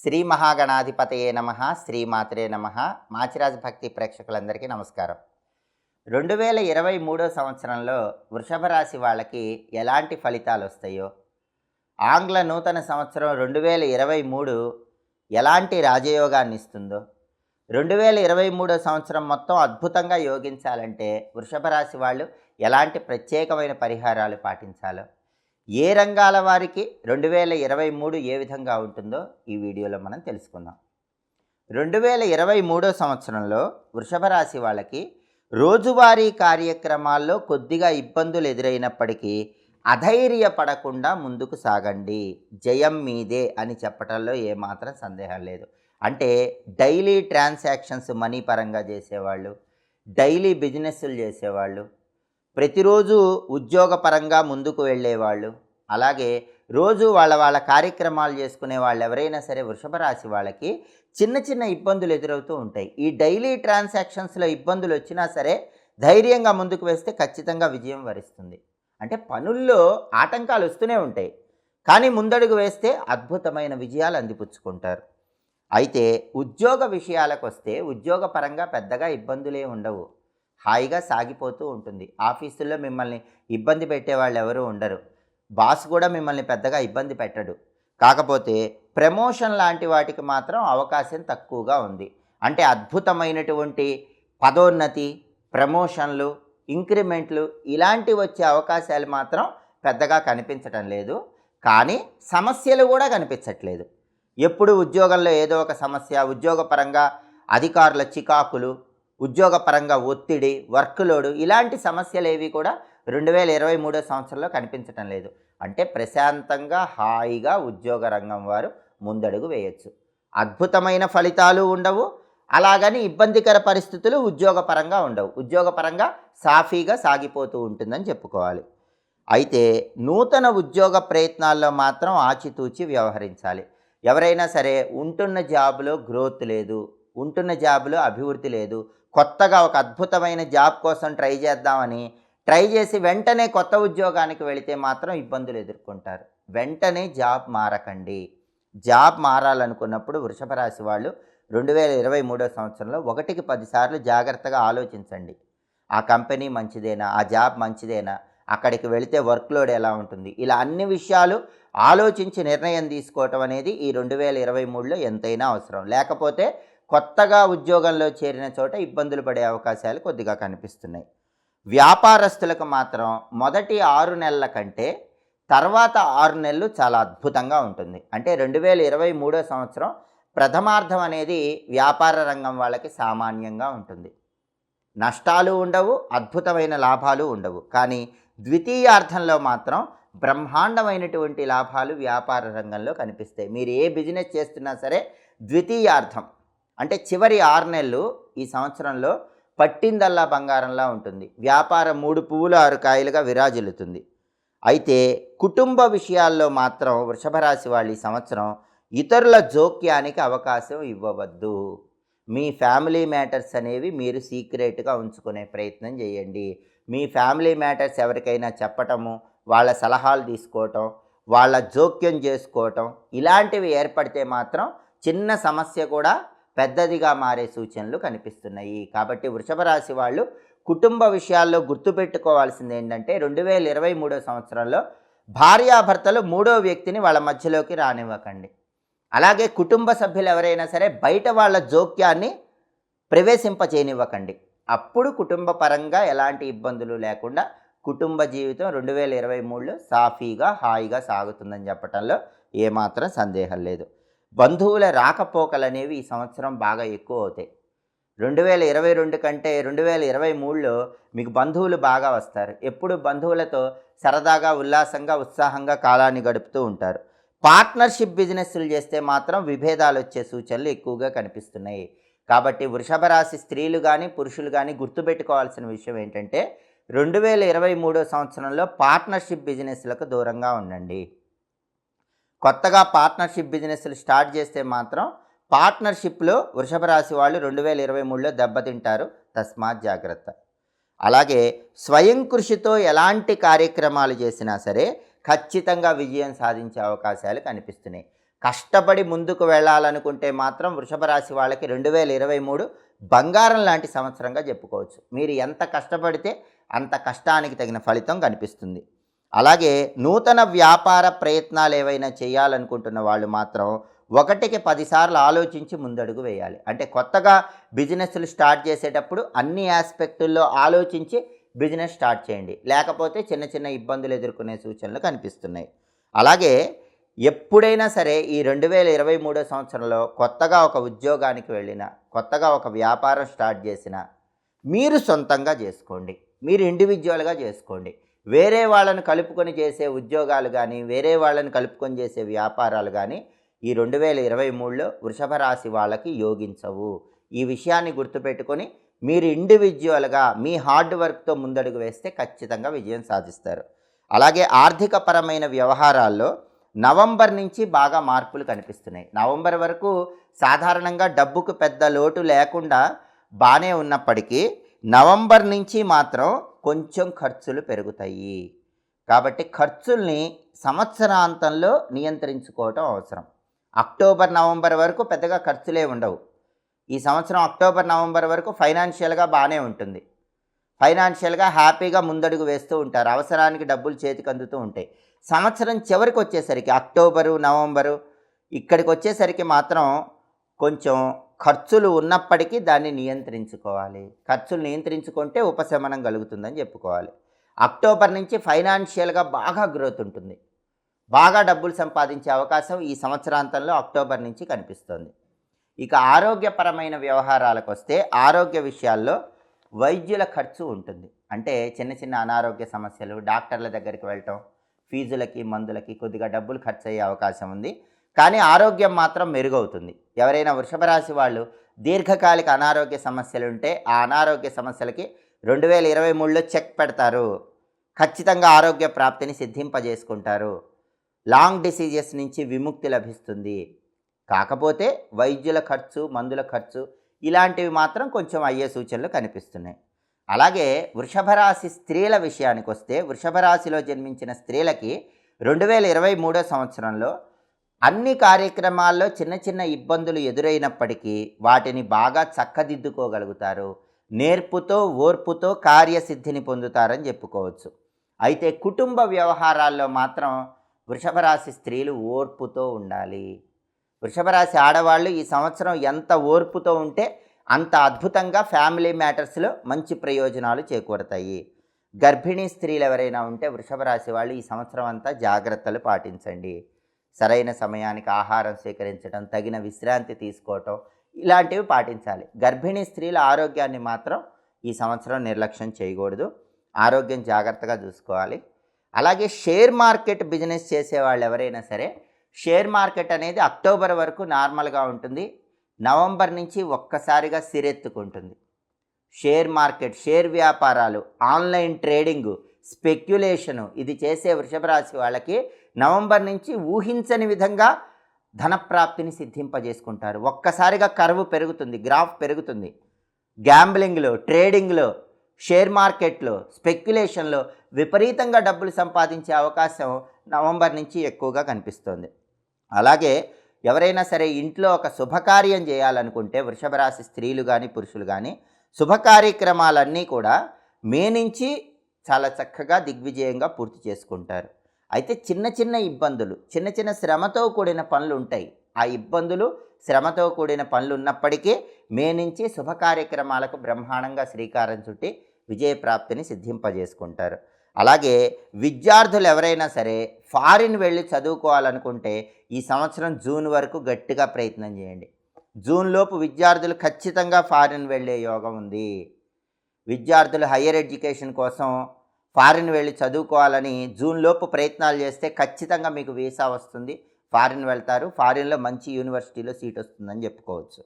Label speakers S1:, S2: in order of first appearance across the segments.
S1: శ్రీ మహాగణాధిపతయే నమ శ్రీమాత్రే నమ. మాచిరాజ్ భక్తి ప్రేక్షకులందరికీ నమస్కారం. రెండు వేల ఇరవై మూడో సంవత్సరంలో వృషభ రాశి వాళ్ళకి ఎలాంటి ఫలితాలు వస్తాయో ఆంగ్ల నూతన సంవత్సరం రెండు వేల ఇరవై మూడు ఎలాంటి రాజయోగాన్ని ఇస్తుందో రెండు వేల ఇరవై మూడో సంవత్సరం మొత్తం అద్భుతంగా యోగించాలంటే వృషభ రాశి వాళ్ళు ఎలాంటి ప్రత్యేకమైన పరిహారాలు పాటించాలో ఏ రంగాల వారికి రెండు వేల ఇరవై మూడు ఏ విధంగా ఉంటుందో ఈ వీడియోలో మనం తెలుసుకుందాం. రెండు వేల ఇరవై మూడో సంవత్సరంలో వృషభ రాశి వాళ్ళకి రోజువారీ కార్యక్రమాల్లో కొద్దిగా ఇబ్బందులు ఎదురైనప్పటికీ అధైర్యపడకుండా ముందుకు సాగండి. జయం మీదే అని చెప్పటంలో ఏమాత్రం సందేహం లేదు. అంటే డైలీ ట్రాన్సాక్షన్స్ మనీ పరంగా చేసేవాళ్ళు డైలీ బిజినెస్లు చేసేవాళ్ళు ప్రతిరోజు ఉద్యోగపరంగా ముందుకు వెళ్ళేవాళ్ళు. అలాగే రోజు వాళ్ళ వాళ్ళ కార్యక్రమాలు చేసుకునే వాళ్ళు ఎవరైనా సరే వృషభ రాశి వాళ్ళకి చిన్న చిన్న ఇబ్బందులు ఎదురవుతూ ఉంటాయి. ఈ డైలీ ట్రాన్సాక్షన్స్లో ఇబ్బందులు వచ్చినా సరే ధైర్యంగా ముందుకు వేస్తే ఖచ్చితంగా విజయం వరిస్తుంది. అంటే పనుల్లో ఆటంకాలు వస్తూనే ఉంటాయి. కానీ ముందడుగు వేస్తే అద్భుతమైన విజయాలు అందిపుచ్చుకుంటారు. అయితే ఉద్యోగ విషయాలకు వస్తే ఉద్యోగపరంగా పెద్దగా ఇబ్బందులే ఉండవు. హాయిగా సాగిపోతూ ఉంటుంది. ఆఫీసుల్లో మిమ్మల్ని ఇబ్బంది పెట్టే వాళ్ళు ఎవరు ఉండరు. బాస్ కూడా మిమ్మల్ని పెద్దగా ఇబ్బంది పెట్టడు. కాకపోతే ప్రమోషన్ లాంటి వాటికి మాత్రం అవకాశం తక్కువగా ఉంది. అంటే అద్భుతమైనటువంటి పదోన్నతి ప్రమోషన్లు ఇంక్రిమెంట్లు ఇలాంటివి వచ్చే అవకాశాలు మాత్రం పెద్దగా కనిపించటం లేదు. కానీ సమస్యలు కూడా కనిపించట్లేదు. ఎప్పుడు ఉద్యోగంలో ఏదో ఒక సమస్య ఉద్యోగపరంగా అధికారుల చికాకులు ఉద్యోగపరంగా ఒత్తిడి వర్క్ లోడు ఇలాంటి సమస్యలు ఏవి కూడా రెండు వేల ఇరవై మూడో సంవత్సరంలో కనిపించటం లేదు. అంటే ప్రశాంతంగా హాయిగా ఉద్యోగ రంగం వారు ముందడుగు వేయచ్చు. అద్భుతమైన ఫలితాలు ఉండవు. అలాగని ఇబ్బందికర పరిస్థితులు ఉద్యోగపరంగా ఉండవు. ఉద్యోగపరంగా సాఫీగా సాగిపోతూ ఉంటుందని చెప్పుకోవాలి. అయితే నూతన ఉద్యోగ ప్రయత్నాల్లో మాత్రం ఆచితూచి వ్యవహరించాలి. ఎవరైనా సరే ఉంటున్న జాబ్లో గ్రోత్ లేదు ఉంటున్న జాబ్లో అభివృద్ధి లేదు కొత్తగా ఒక అద్భుతమైన జాబ్ కోసం ట్రై చేద్దామని ట్రై చేసి వెంటనే కొత్త ఉద్యోగానికి వెళితే మాత్రం ఇబ్బందులు ఎదుర్కొంటారు. వెంటనే జాబ్ మారకండి. జాబ్ మారాలనుకున్నప్పుడు వృషభ రాశి వాళ్ళు రెండు వేల ఇరవై మూడో సంవత్సరంలో ఒకటికి పదిసార్లు జాగ్రత్తగా ఆలోచించండి. ఆ కంపెనీ మంచిదేనా? ఆ జాబ్ మంచిదేనా? అక్కడికి వెళితే వర్క్ లోడ్ ఎలా ఉంటుంది? ఇలా అన్ని విషయాలు ఆలోచించి నిర్ణయం తీసుకోవటం అనేది ఈ రెండు వేల ఇరవై మూడులో ఎంతైనా అవసరం. లేకపోతే కొత్తగా ఉద్యోగంలో చేరిన చోట ఇబ్బందులు పడే అవకాశాలు కొద్దిగా కనిపిస్తున్నాయి. వ్యాపారస్తులకు మాత్రం మొదటి ఆరు నెలల కంటే తర్వాత ఆరు నెలలు చాలా అద్భుతంగా ఉంటుంది. అంటే రెండు వేల ఇరవై మూడో సంవత్సరం ప్రథమార్థం అనేది వ్యాపార రంగం వాళ్ళకి సామాన్యంగా ఉంటుంది. నష్టాలు ఉండవు అద్భుతమైన లాభాలు ఉండవు. కానీ ద్వితీయార్థంలో మాత్రం బ్రహ్మాండమైనటువంటి లాభాలు వ్యాపార రంగంలో కనిపిస్తాయి. మీరు ఏ బిజినెస్ చేస్తున్నా సరే ద్వితీయార్థం అంటే చివరి ఆరు నెలలు ఈ సంవత్సరంలో పట్టిందల్లా బంగారంలా ఉంటుంది. వ్యాపారం మూడు పువ్వులు ఆరు కాయలుగా విరాజిల్లుతుంది. అయితే కుటుంబ విషయాల్లో మాత్రం వృషభరాశి వాళ్ళు ఈ సంవత్సరం ఇతరుల జోక్యానికి అవకాశం ఇవ్వవద్దు. మీ ఫ్యామిలీ మ్యాటర్స్ అనేవి మీరు సీక్రెట్గా ఉంచుకునే ప్రయత్నం చేయండి. మీ ఫ్యామిలీ మ్యాటర్స్ ఎవరికైనా చెప్పటము వాళ్ళ సలహాలు తీసుకోవటం వాళ్ళ జోక్యం చేసుకోవటం ఇలాంటివి ఏర్పడితే మాత్రం చిన్న సమస్య కూడా పెద్దదిగా మారే సూచనలు కనిపిస్తున్నాయి. కాబట్టి వృషభ రాశి వాళ్ళు కుటుంబ విషయాల్లో గుర్తుపెట్టుకోవాల్సింది ఏంటంటే రెండు వేల ఇరవై మూడో సంవత్సరంలో భార్యాభర్తలు మూడో వ్యక్తిని వాళ్ళ మధ్యలోకి రానివ్వకండి. అలాగే కుటుంబ సభ్యులు ఎవరైనా సరే బయట వాళ్ళ జోక్యాన్ని ప్రవేశింపచేయనివ్వకండి అప్పుడు కుటుంబ పరంగా ఎలాంటి ఇబ్బందులు లేకుండా కుటుంబ జీవితం రెండు వేల ఇరవై మూడులో సాఫీగా హాయిగా సాగుతుందని చెప్పడంలో ఏమాత్రం సందేహం లేదు. బంధువుల రాకపోకలు అనేవి ఈ సంవత్సరం బాగా ఎక్కువ అవుతాయి రెండు వేల ఇరవై రెండు కంటే రెండు వేల ఇరవై మూడులో మీకు బంధువులు బాగా వస్తారు. ఎప్పుడు బంధువులతో సరదాగా ఉల్లాసంగా ఉత్సాహంగా కాలాన్ని గడుపుతూ ఉంటారు. పార్ట్నర్షిప్ బిజినెస్లు చేస్తే మాత్రం విభేదాలు వచ్చే సూచనలు ఎక్కువగా కనిపిస్తున్నాయి. కాబట్టి వృషభ రాశి స్త్రీలు కానీ పురుషులు కానీ గుర్తుపెట్టుకోవాల్సిన విషయం ఏంటంటే రెండు వేల ఇరవై మూడో సంవత్సరంలో పార్ట్నర్షిప్ బిజినెస్లకు దూరంగా ఉండండి. కొత్తగా పార్ట్నర్షిప్ బిజినెస్లు స్టార్ట్ చేస్తే మాత్రం పార్ట్నర్షిప్లో వృషభ రాశి వాళ్ళు రెండు వేల ఇరవై మూడులో దెబ్బతింటారు. తస్మాత్ జాగ్రత్త. అలాగే స్వయం కృషితో ఎలాంటి కార్యక్రమాలు చేసినా సరే ఖచ్చితంగా విజయం సాధించే అవకాశాలు కనిపిస్తున్నాయి. కష్టపడి ముందుకు వెళ్ళాలనుకుంటే మాత్రం వృషభ రాశి వాళ్ళకి రెండు వేల ఇరవై మూడు బంగారం లాంటి సంవత్సరంగా చెప్పుకోవచ్చు. మీరు ఎంత కష్టపడితే అంత కష్టానికి తగిన ఫలితం కనిపిస్తుంది. అలాగే నూతన వ్యాపార ప్రయత్నాలు ఏవైనా చేయాలనుకుంటున్న వాళ్ళు మాత్రం ఒకటికి పదిసార్లు ఆలోచించి ముందడుగు వేయాలి. అంటే కొత్తగా బిజినెస్లు స్టార్ట్ చేసేటప్పుడు అన్ని ఆస్పెక్టుల్లో ఆలోచించి బిజినెస్ స్టార్ట్ చేయండి. లేకపోతే చిన్న చిన్న ఇబ్బందులు ఎదుర్కొనే సూచనలు కనిపిస్తున్నాయి. అలాగే ఎప్పుడైనా సరే ఈ రెండు వేల ఇరవై మూడో సంవత్సరంలో కొత్తగా ఒక ఉద్యోగానికి వెళ్ళిన కొత్తగా ఒక వ్యాపారం స్టార్ట్ చేసిన మీరు సొంతంగా చేసుకోండి. మీరు ఇండివిజువల్గా చేసుకోండి. వేరే వాళ్ళని కలుపుకొని చేసే ఉద్యోగాలు కానీ వేరే వాళ్ళని కలుపుకొని చేసే వ్యాపారాలు కానీ ఈ రెండు వేల ఇరవై మూడులో వృషభ రాశి వాళ్ళకి యోగించవు. ఈ విషయాన్ని గుర్తుపెట్టుకొని మీరు ఇండివిజువల్గా మీ హార్డ్ వర్క్తో ముందడుగు వేస్తే ఖచ్చితంగా విజయం సాధిస్తారు. అలాగే ఆర్థికపరమైన వ్యవహారాల్లో నవంబర్ నుంచి బాగా మార్పులు కనిపిస్తున్నాయి. నవంబర్ వరకు సాధారణంగా డబ్బుకు పెద్ద లోటు లేకుండా బాగానే ఉన్నప్పటికీ నవంబర్ నుంచి మాత్రం కొంచెం ఖర్చులు పెరుగుతాయి. కాబట్టి ఖర్చుల్ని సంవత్సరాంతంలో నియంత్రించుకోవటం అవసరం. అక్టోబర్ నవంబర్ వరకు పెద్దగా ఖర్చులే ఉండవు. ఈ సంవత్సరం అక్టోబర్ నవంబర్ వరకు ఫైనాన్షియల్గా బాగానే ఉంటుంది. ఫైనాన్షియల్గా హ్యాపీగా ముందడుగు వేస్తూ ఉంటారు. అవసరానికి డబ్బులు చేతికి అందుతూ ఉంటాయి. సంవత్సరం చివరికి వచ్చేసరికి అక్టోబరు నవంబరు ఇక్కడికి వచ్చేసరికి మాత్రం కొంచెం ఖర్చులు ఉన్నప్పటికీ దాన్ని నియంత్రించుకోవాలి. ఖర్చులు నియంత్రించుకుంటే ఉపశమనం కలుగుతుందని చెప్పుకోవాలి. అక్టోబర్ నుంచి ఫైనాన్షియల్గా బాగా గ్రోత్ ఉంటుంది. బాగా డబ్బులు సంపాదించే అవకాశం ఈ సంవత్సరాంతంలో అక్టోబర్ నుంచి కనిపిస్తుంది. ఇక ఆరోగ్యపరమైన వ్యవహారాలకు వస్తే ఆరోగ్య విషయాల్లో వైద్యుల ఖర్చు ఉంటుంది. అంటే చిన్న చిన్న అనారోగ్య సమస్యలు డాక్టర్ల దగ్గరికి వెళ్ళటం ఫీజులకి మందులకి కొద్దిగా డబ్బులు ఖర్చు అయ్యే అవకాశం ఉంది. కానీ ఆరోగ్యం మాత్రం మెరుగవుతుంది. ఎవరైనా వృషభ రాశి వాళ్ళు దీర్ఘకాలిక అనారోగ్య సమస్యలు ఉంటే ఆ అనారోగ్య సమస్యలకి రెండు వేల ఇరవై మూడులో చెక్ పెడతారు. ఖచ్చితంగా ఆరోగ్య ప్రాప్తిని సిద్ధింపజేసుకుంటారు. లాంగ్ డిసీజెస్ నుంచి విముక్తి లభిస్తుంది. కాకపోతే వైద్యుల ఖర్చు మందుల ఖర్చు ఇలాంటివి మాత్రం కొంచెం అయ్యే సూచనలు కనిపిస్తున్నాయి. అలాగే వృషభరాశి స్త్రీల విషయానికి వస్తే వృషభరాశిలో జన్మించిన స్త్రీలకి రెండు వేల ఇరవై మూడో సంవత్సరంలో అన్ని కార్యక్రమాల్లో చిన్న చిన్న ఇబ్బందులు ఎదురైనప్పటికీ వాటిని బాగా చక్కదిద్దుకోగలుగుతారు. నేర్పుతో ఓర్పుతో కార్యసిద్ధిని పొందుతారని చెప్పుకోవచ్చు. అయితే కుటుంబ వ్యవహారాల్లో మాత్రం వృషభరాశి స్త్రీలు ఓర్పుతో ఉండాలి. వృషభరాశి ఆడవాళ్ళు ఈ సంవత్సరం ఎంత ఓర్పుతో ఉంటే అంత అద్భుతంగా ఫ్యామిలీ మ్యాటర్స్లో మంచి ప్రయోజనాలు చేకూరతాయి. గర్భిణీ స్త్రీలు ఎవరైనా ఉంటే వృషభ రాశి వాళ్ళు ఈ సంవత్సరం అంతా జాగ్రత్తలు పాటించండి. సరైన సమయానికి ఆహారం స్వీకరించడం తగిన విశ్రాంతి తీసుకోవటం ఇలాంటివి పాటించాలి. గర్భిణీ స్త్రీల ఆరోగ్యాన్ని మాత్రం ఈ సంవత్సరం నిర్లక్ష్యం చేయకూడదు. ఆరోగ్యం జాగ్రత్తగా చూసుకోవాలి. అలాగే షేర్ మార్కెట్ బిజినెస్ చేసే వాళ్ళు ఎవరైనా సరే షేర్ మార్కెట్ అనేది అక్టోబర్ వరకు నార్మల్గా ఉంటుంది. నవంబర్ నుంచి ఒక్కసారిగా సిరెత్తుకుంటుంది. షేర్ మార్కెట్ షేర్ వ్యాపారాలు ఆన్లైన్ ట్రేడింగు స్పెక్యులేషను ఇది చేసే వృషభ రాశి వాళ్ళకి నవంబర్ నుంచి ఊహించని విధంగా ధనప్రాప్తిని సిద్ధింపజేసుకుంటారు. ఒక్కసారిగా కరువు పెరుగుతుంది గ్రాఫ్ పెరుగుతుంది. గ్యాంబ్లింగ్లో ట్రేడింగ్లో షేర్ మార్కెట్లో స్పెక్యులేషన్లో విపరీతంగా డబ్బులు సంపాదించే అవకాశం నవంబర్ నుంచి ఎక్కువగా కనిపిస్తుంది. అలాగే ఎవరైనా సరే ఇంట్లో ఒక శుభకార్యం చేయాలనుకుంటే వృషభ రాశి స్త్రీలు కానీ పురుషులు కానీ శుభ కార్యక్రమాలన్నీ కూడా మే నుంచి చాలా చక్కగా దిగ్విజయంగా పూర్తి చేసుకుంటారు. అయితే చిన్న చిన్న ఇబ్బందులు చిన్న చిన్న శ్రమతో కూడిన పనులు ఉంటాయి ఆ ఇబ్బందులు శ్రమతో కూడిన పనులు ఉన్నప్పటికీ మే నుంచి శుభ కార్యక్రమాలకు బ్రహ్మాండంగా శ్రీకారం చుట్టి విజయప్రాప్తిని సిద్ధింపజేసుకుంటారు. అలాగే విద్యార్థులు ఎవరైనా సరే ఫారిన్ వెళ్ళి చదువుకోవాలనుకుంటే ఈ సంవత్సరం జూన్ వరకు గట్టిగా ప్రయత్నం చేయండి. జూన్లోపు విద్యార్థులు ఖచ్చితంగా ఫారిన్ వెళ్ళే యోగం ఉంది. విద్యార్థులు హయ్యర్ ఎడ్యుకేషన్ కోసం ఫారిన్ వెళ్ళి చదువుకోవాలని జూన్లోపు ప్రయత్నాలు చేస్తే ఖచ్చితంగా మీకు వీసా వస్తుంది. ఫారిన్ వెళ్తారు. ఫారిన్లో మంచి యూనివర్సిటీలో సీట్ వస్తుందని చెప్పుకోవచ్చు.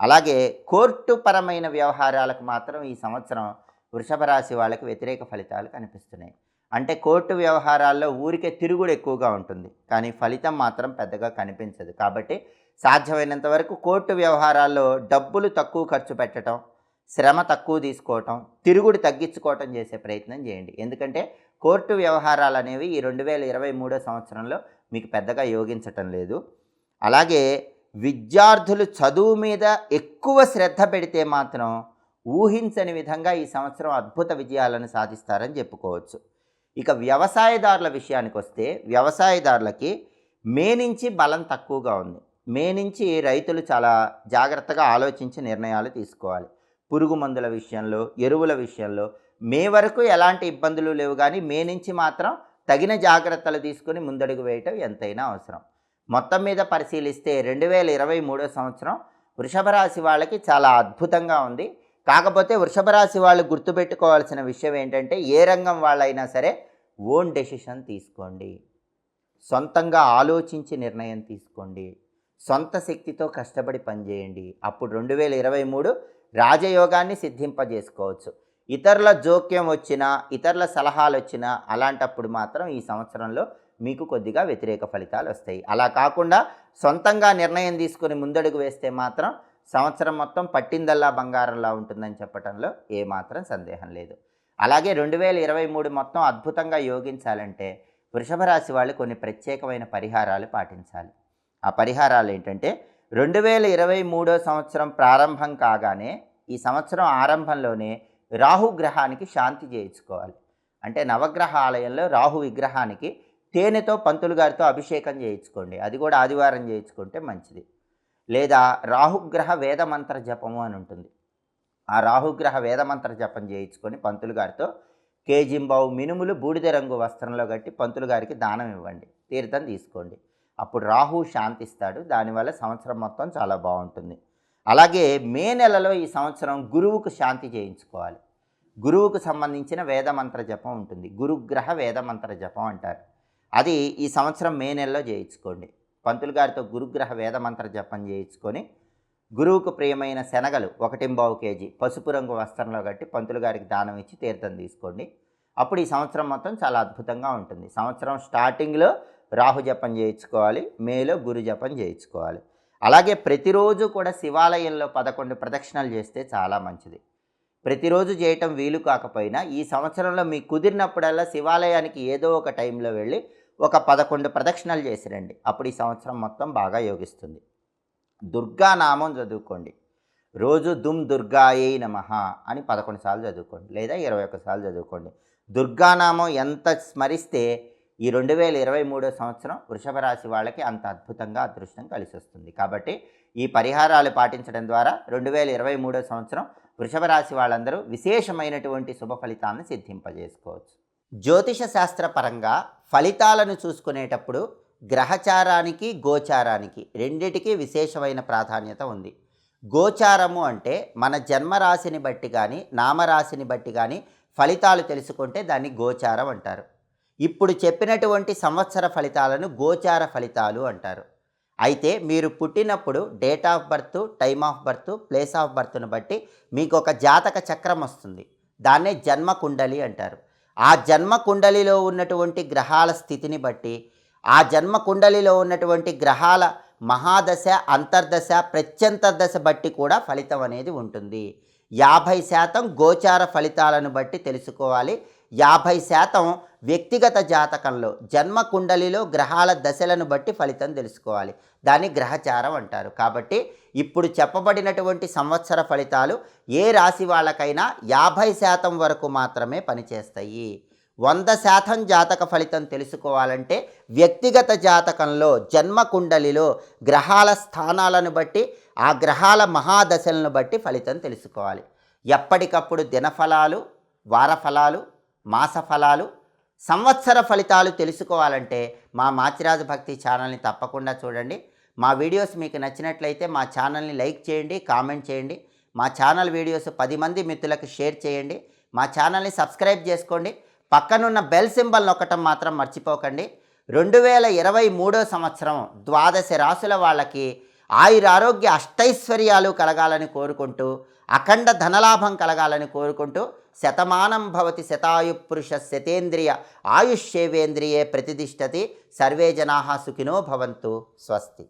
S1: అలాగే కోర్టు పరమైన వ్యవహారాలకు మాత్రం ఈ సంవత్సరం వృషభ రాశి వాళ్ళకి వ్యతిరేక ఫలితాలు కనిపిస్తున్నాయి. అంటే కోర్టు వ్యవహారాల్లో ఊరికే తిరుగుడు ఎక్కువగా ఉంటుంది. కానీ ఫలితం మాత్రం పెద్దగా కనిపించదు. కాబట్టి సాధ్యమైనంత వరకు కోర్టు వ్యవహారాల్లో డబ్బులు తక్కువ ఖర్చు పెట్టడం శ్రమ తక్కువ తీసుకోవటం తిరుగుడు తగ్గించుకోవటం చేసే ప్రయత్నం చేయండి. ఎందుకంటే కోర్టు వ్యవహారాలు అనేవి ఈ రెండు వేల ఇరవై మూడో సంవత్సరంలో మీకు పెద్దగా యోగించటం లేదు. అలాగే విద్యార్థులు చదువు మీద ఎక్కువ శ్రద్ధ పెడితే మాత్రం ఊహించని విధంగా ఈ సంవత్సరం అద్భుత విజయాలను సాధిస్తారని చెప్పుకోవచ్చు. ఇక వ్యవసాయదారుల విషయానికి వస్తే వ్యవసాయదారులకి మే నుంచి బలం తక్కువగా ఉంది. మే నుంచి రైతులు చాలా జాగ్రత్తగా ఆలోచించి నిర్ణయాలు తీసుకోవాలి. పురుగు మందుల విషయంలో ఎరువుల విషయంలో మే వరకు ఎలాంటి ఇబ్బందులు లేవు కానీ మే నుంచి మాత్రం తగిన జాగ్రత్తలు తీసుకుని ముందడుగు వేయటం ఎంతైనా అవసరం. మొత్తం మీద పరిశీలిస్తే రెండు వేల ఇరవై మూడో సంవత్సరం వృషభ రాశి వాళ్ళకి చాలా అద్భుతంగా ఉంది. కాకపోతే వృషభ రాశి వాళ్ళు గుర్తుపెట్టుకోవాల్సిన విషయం ఏంటంటే ఏ రంగం వాళ్ళైనా సరే ఓన్ డెసిషన్ తీసుకోండి. సొంతంగా ఆలోచించి నిర్ణయం తీసుకోండి. సొంత శక్తితో కష్టపడి పనిచేయండి. అప్పుడు రెండు వేల ఇరవై మూడు రాజయోగాన్ని సిద్ధింపజేసుకోవచ్చు. ఇతరుల జోక్యం వచ్చినా ఇతరుల సలహాలు వచ్చినా అలాంటప్పుడు మాత్రం ఈ సంవత్సరంలో మీకు కొద్దిగా వ్యతిరేక ఫలితాలు వస్తాయి. అలా కాకుండా సొంతంగా నిర్ణయం తీసుకుని ముందడుగు వేస్తే మాత్రం సంవత్సరం మొత్తం పట్టిందల్లా బంగారంలా ఉంటుందని చెప్పడంలో ఏమాత్రం సందేహం లేదు. అలాగే రెండు వేల ఇరవై మూడు మొత్తం అద్భుతంగా యోగించాలంటే వృషభ రాశి వాళ్ళు కొన్ని ప్రత్యేకమైన పరిహారాలు పాటించాలి. ఆ పరిహారాలు ఏంటంటే రెండు వేల ఇరవై మూడో సంవత్సరం ప్రారంభం కాగానే ఈ సంవత్సరం ఆరంభంలోనే రాహుగ్రహానికి శాంతి చేయించుకోవాలి. అంటే నవగ్రహ ఆలయంలో రాహు విగ్రహానికి తేనెతో పంతులు గారితో అభిషేకం చేయించుకోండి. అది కూడా ఆదివారం చేయించుకుంటే మంచిది. లేదా రాహుగ్రహ వేదమంత్ర జపము అని ఉంటుంది. ఆ రాహుగ్రహ వేదమంత్ర జపం చేయించుకొని పంతులు గారితో కేజింబావు మినుములు బూడిద రంగు వస్త్రంలో కట్టి పంతులు గారికి దానం ఇవ్వండి. తీర్థం తీసుకోండి. అప్పుడు రాహు శాంతిస్తాడు. దానివల్ల సంవత్సరం మొత్తం చాలా బాగుంటుంది. అలాగే మే నెలలో ఈ సంవత్సరం గురువుకు శాంతి చేయించుకోవాలి. గురువుకు సంబంధించిన వేదమంత్ర జపం ఉంటుంది. గురుగ్రహ వేదమంత్ర జపం అంటారు. అది ఈ సంవత్సరం మే నెలలో చేయించుకోండి. పంతులు గారితో గురుగ్రహ వేదమంత్ర జపం చేయించుకొని గురువుకు ప్రియమైన శనగలు ఒకటింబావు కేజీ పసుపు రంగు వస్త్రంలో కట్టి పంతులు గారికి దానం ఇచ్చి తీర్థం తీసుకోండి. అప్పుడు ఈ సంవత్సరం మొత్తం చాలా అద్భుతంగా ఉంటుంది. సంవత్సరం స్టార్టింగ్లో రాహు జపం చేయించుకోవాలి మేలో గురు జపం చేయించుకోవాలి. అలాగే ప్రతిరోజు కూడా శివాలయంలో పదకొండు ప్రదక్షిణలు చేస్తే చాలా మంచిది. ప్రతిరోజు చేయటం వీలు కాకపోయినా ఈ సంవత్సరంలో మీకు కుదిరినప్పుడల్లా శివాలయానికి ఏదో ఒక టైంలో వెళ్ళి ఒక పదకొండు ప్రదక్షిణలు చేసిరండి అప్పుడు ఈ సంవత్సరం మొత్తం బాగా యోగిస్తుంది. దుర్గానామం చదువుకోండి. రోజు దుమ్ దుర్గాయే నమ అని పదకొండు సార్లు చదువుకోండి. లేదా ఇరవై సార్లు చదువుకోండి. దుర్గానామం ఎంత స్మరిస్తే ఈ రెండు వేల ఇరవై మూడో సంవత్సరం వృషభ రాశి వాళ్ళకి అంత అద్భుతంగా అదృష్టం కలిసి వస్తుంది కాబట్టి ఈ పరిహారాలు పాటించడం ద్వారా రెండు వేల ఇరవై మూడో సంవత్సరం వృషభ రాశి వాళ్ళందరూ విశేషమైనటువంటి శుభ ఫలితాలను సిద్ధింపజేసుకోవచ్చు. జ్యోతిష శాస్త్ర పరంగా ఫలితాలను చూసుకునేటప్పుడు గ్రహచారానికి గోచారానికి రెండిటికి విశేషమైన ప్రాధాన్యత ఉంది. గోచారము అంటే మన జన్మరాశిని బట్టి కానీ నామరాశిని బట్టి కానీ ఫలితాలు తెలుసుకుంటే దాన్ని గోచారం అంటారు. ఇప్పుడు చెప్పినటువంటి సంవత్సర ఫలితాలను గోచార ఫలితాలు అంటారు. అయితే మీరు పుట్టినప్పుడు date of birth time of birth place of బర్త్ను బట్టి మీకు ఒక జాతక చక్రం వస్తుంది. దాన్నే జన్మ కుండలి అంటారు. ఆ జన్మ కుండలిలో ఉన్నటువంటి గ్రహాల స్థితిని బట్టి ఆ జన్మ కుండలిలో ఉన్నటువంటి గ్రహాల మహాదశ అంతర్దశ ప్రత్యంతర్దశ బట్టి కూడా ఫలితం అనేది ఉంటుంది. యాభై శాతం గోచార ఫలితాలను బట్టి తెలుసుకోవాలి. యాభై శాతం వ్యక్తిగత జాతకంలో జన్మ కుండలిలో గ్రహాల దశలను బట్టి ఫలితం తెలుసుకోవాలి. దాన్ని గ్రహచారం అంటారు. కాబట్టి ఇప్పుడు చెప్పబడినటువంటి సంవత్సర ఫలితాలు ఏ రాశి వాళ్ళకైనా యాభై శాతం వరకు మాత్రమే పనిచేస్తాయి. వంద శాతం జాతక ఫలితం తెలుసుకోవాలంటే వ్యక్తిగత జాతకంలో జన్మ కుండలిలో గ్రహాల స్థానాలను బట్టి ఆ గ్రహాల మహాదశలను బట్టి ఫలితం తెలుసుకోవాలి. ఎప్పటికప్పుడు దినఫలాలు వారఫలాలు మాస ఫలాలు సంవత్సర ఫలితాలు తెలుసుకోవాలంటే మా మాచిరాజు భక్తి ఛానల్ని తప్పకుండా చూడండి. మా వీడియోస్ మీకు నచ్చినట్లయితే మా ఛానల్ని లైక్ చేయండి కామెంట్ చేయండి. మా ఛానల్ వీడియోస్ పది మంది మిత్రులకు షేర్ చేయండి. మా ఛానల్ని సబ్స్క్రైబ్ చేసుకోండి. పక్కనున్న బెల్ సింబల్ నొక్కటం మాత్రం మర్చిపోకండి. రెండు వేల ఇరవై మూడో సంవత్సరం ద్వాదశ రాసుల వాళ్ళకి ఆయురారోగ్య అష్టైశ్వర్యాలు కలగాలని కోరుకుంటూ అఖండ ధనలాభం కలగాలని కోరుకుంటూ శతమానం భవతి శతాయు పురుష శతేంద్రియ ఆయుష్యేవేంద్రియే ప్రతిష్టతి సర్వే జనా సుఖినో భవంతు స్వస్తి.